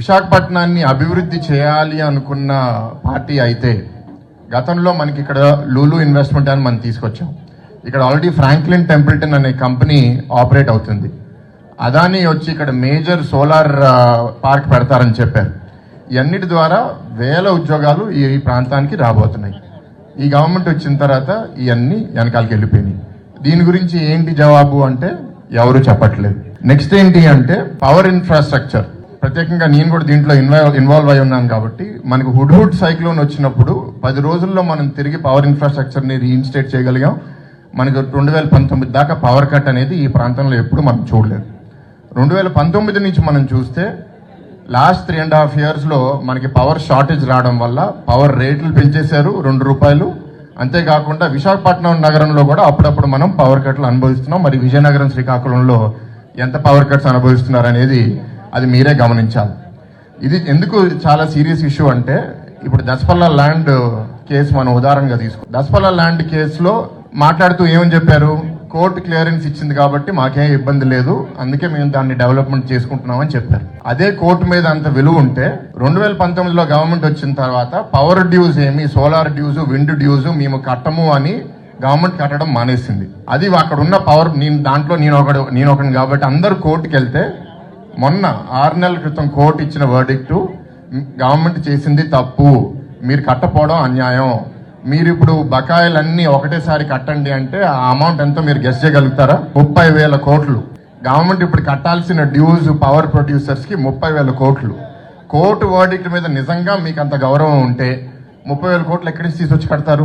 విశాఖపట్నాన్ని అభివృద్ధి చేయాలి అనుకున్న పార్టీ అయితే గతంలో మనకి ఇక్కడ లూలు ఇన్వెస్ట్మెంట్ అని మనం తీసుకొచ్చాం. ఇక్కడ ఆల్రెడీ ఫ్రాంక్లిన్ టెంపుల్టన్ అనే కంపెనీ ఆపరేట్ అవుతుంది. అదాని వచ్చి ఇక్కడ మేజర్ సోలార్ పార్క్ పెడతారని చెప్పారు. ఇవన్నిటి ద్వారా వేల ఉద్యోగాలు ఈ ఈ ప్రాంతానికి రాబోతున్నాయి. ఈ గవర్నమెంట్ వచ్చిన తర్వాత ఇవన్నీ వెనకాలకి వెళ్ళిపోయినాయి. దీని గురించి ఏంటి జవాబు అంటే ఎవరు చెప్పట్లేదు. నెక్స్ట్ ఏంటి అంటే పవర్ ఇన్ఫ్రాస్ట్రక్చర్. ప్రత్యేకంగా నేను కూడా దీంట్లో ఇన్వాల్వ్ ఇన్వాల్వ్ అయి ఉన్నాను కాబట్టి మనకు హుడ్ హుడ్ సైక్లోన్ వచ్చినప్పుడు పది రోజుల్లో మనం తిరిగి పవర్ ఇన్ఫ్రాస్ట్రక్చర్ని రీఇన్స్టేట్ చేయగలిగాం. మనకు రెండు వేల పంతొమ్మిది దాకా పవర్ కట్ అనేది ఈ ప్రాంతంలో ఎప్పుడు మనం చూడలేదు. రెండు వేల పంతొమ్మిది నుంచి మనం చూస్తే లాస్ట్ త్రీ అండ్ హాఫ్ ఇయర్స్లో మనకి పవర్ షార్టేజ్ రావడం వల్ల పవర్ రేట్లు పెంచేశారు రెండు రూపాయలు. అంతేకాకుండా విశాఖపట్నం నగరంలో కూడా అప్పుడప్పుడు మనం పవర్ కట్లు అనుభవిస్తున్నాం. మరి విజయనగరం శ్రీకాకుళంలో ఎంత పవర్ కట్స్ అనుభవిస్తున్నారు అనేది అది మీరే గమనించాలి. ఇది ఎందుకు చాలా సీరియస్ ఇష్యూ అంటే ఇప్పుడు దసపల్ల ల్యాండ్ కేసు మనం ఉదాహరణగా తీసుకో దసపల్ల ల్యాండ్ కేసులో మాట్లాడుతూ ఏమని చెప్పారు? కోర్టు క్లియరెన్స్ ఇచ్చింది కాబట్టి మాకేం ఇబ్బంది లేదు అందుకే మేము దాన్ని డెవలప్మెంట్ చేసుకుంటున్నామని చెప్పారు. అదే కోర్టు మీద అంత విలువ ఉంటే రెండు వేల పంతొమ్మిదిలో గవర్నమెంట్ వచ్చిన తర్వాత పవర్ డ్యూస్ ఏమి సోలార్ డ్యూస్ విండ్ డ్యూస్ మేము కట్టము అని గవర్నమెంట్ కట్టడం మానేసింది. అది అక్కడ ఉన్న పవర్ నేను దాంట్లో నేను ఒకడు నేను ఒకని కాబట్టి అందరు కోర్టుకి వెళ్తే మొన్న ఆరు నెలల క్రితం కోర్టు ఇచ్చిన వర్డిక్టు గవర్నమెంట్ చేసింది తప్పు. మీరు కట్టపోవడం అన్యాయం. మీరు ఇప్పుడు బకాయిలన్నీ ఒకటేసారి కట్టండి అంటే ఆ అమౌంట్ ఎంతో మీరు గెస్ చేయగలుగుతారా? ముప్పై వేల కోట్లు. గవర్నమెంట్ ఇప్పుడు కట్టాల్సిన డ్యూస్ పవర్ ప్రొడ్యూసర్స్కి ముప్పై వేల కోట్లు. కోర్టు వర్డిక్ట్ మీద నిజంగా మీకు అంత గౌరవం ఉంటే ముప్పై వేల కోట్లు ఎక్కడి నుంచి తీసుకొచ్చి కడతారు?